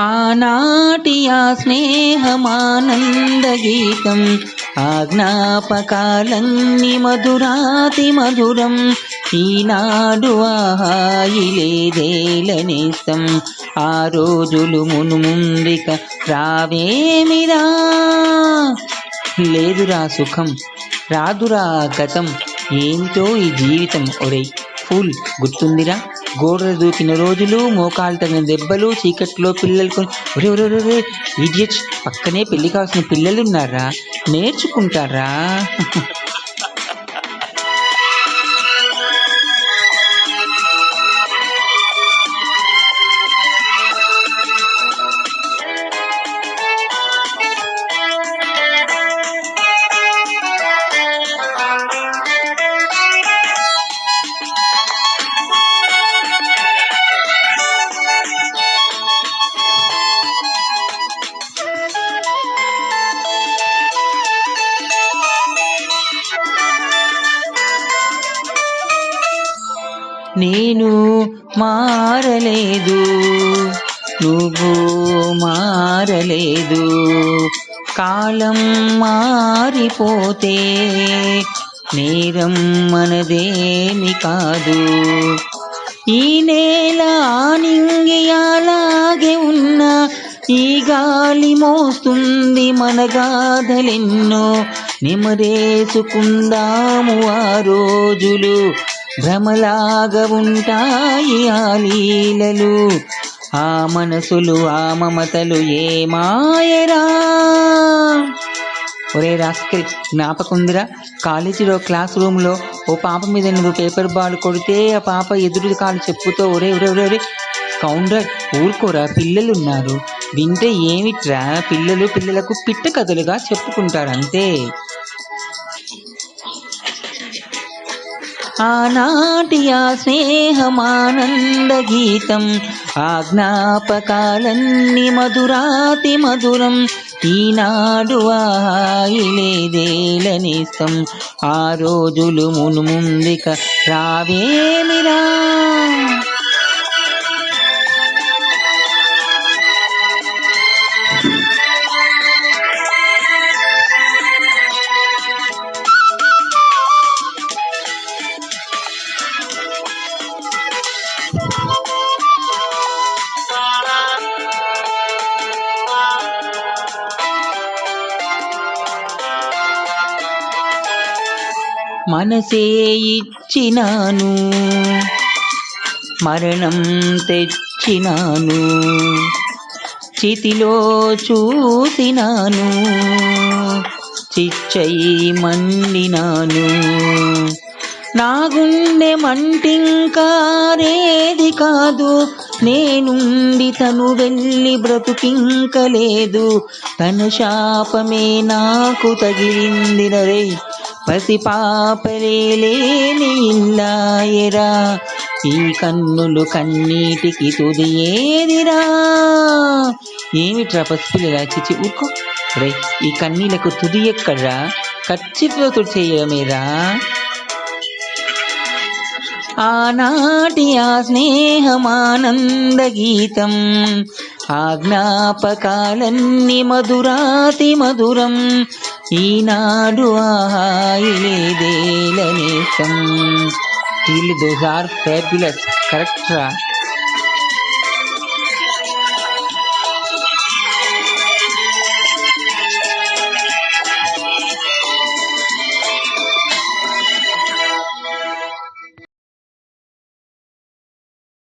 ఆనాటి ఆ స్నేహమానంద గీతం ఆ మధురాతి మధురం. ఈనాడు ఆహాయిలేదేలనిస్తం ఆ రోజులు మునుముందిక రావేమిరా? లేదురా సుఖం రాదురా గతం ఏంటో ఈ జీవితం? ఒరేయ్ ఫుల్ గుర్తుందిరా? గోడలు దూకిన రోజులు మోకాలు తగిన దెబ్బలు చీకట్లో పిల్లలు కొని ఒరే ఒరే ఒరే, ఇడియట్స్ పక్కనే పెళ్ళి కావాల్సిన పిల్లలు ఉన్నారా నేర్చుకుంటారా? నేను మారలేదు నువ్వు మారలేదు. కాలం మారిపోతే నేరం మనదేమి కాదు. ఈ నేల నింగియాలాగే అలాగే ఉన్న ఈ గాలి మోస్తుంది మన గాథలెన్నో. నిమరేసుకుందాము ఆ రోజులు భ్రమలాగా ఉంటాయి ఆ లీలలు. ఆ మనసులు ఆ మమతలు ఏ మాయరా? ఒరే రాస్కిల్ జ్ఞాపకుందిరా? కాలేజీలో క్లాస్ రూమ్లో ఓ పాప మీద నువ్వు పేపర్ బాల్ కొడితే ఆ పాప ఎదురు కాలు చెప్పుతో ఒరే ఒరే ఒరే ఒరే. కౌంటర్ ఊరుకోరా పిల్లలు ఉన్నారు వింటే ఏమిట్రా? పిల్లలు పిల్లలకు పిట్ట కథలుగా చెప్పుకుంటారు అంతే ఆనాటి ఆ స్నేహమానంద గీతం ఆ జ్ఞాపకాలన్నీ మధురాతి మధురం ఈనాడు ఆయిలేదేలనిస్తం ఆ రోజులు మును ముందిక రావేమిరా? మనసే ఇచ్చినాను. మరణం తెచ్చినాను. చితిలో చూసినాను. చిచ్చై మండినాను. నా గుండె మంటింకారేది కాదు. నేనుండి తను వెళ్ళి బ్రతుకింకలేదు. తన శాపమే నాకు తగిలింది పసి పాపలే లేని ఇల్లాయరా ఈ కన్నులు కన్నీటికి తుది ఏదిరా ఏమిట్రా పసిపిల్లలా చిచి ఊరుకో రే ఈ కన్నీలకు తుది ఎక్కడ్రా? ఖచ్చితంగా తుడి చేయడమేరా ఆనాటి ఆ స్నేహమానంద గీతం ఆ జ్ఞాపకాలన్నీ మధురాతి మధురం. ఈనాడు ఆహాయిలేదేలనేసం వీళ్ళు దోస్ ఆర్ ఫ్యాబులస్ కరెక్ట్ రా?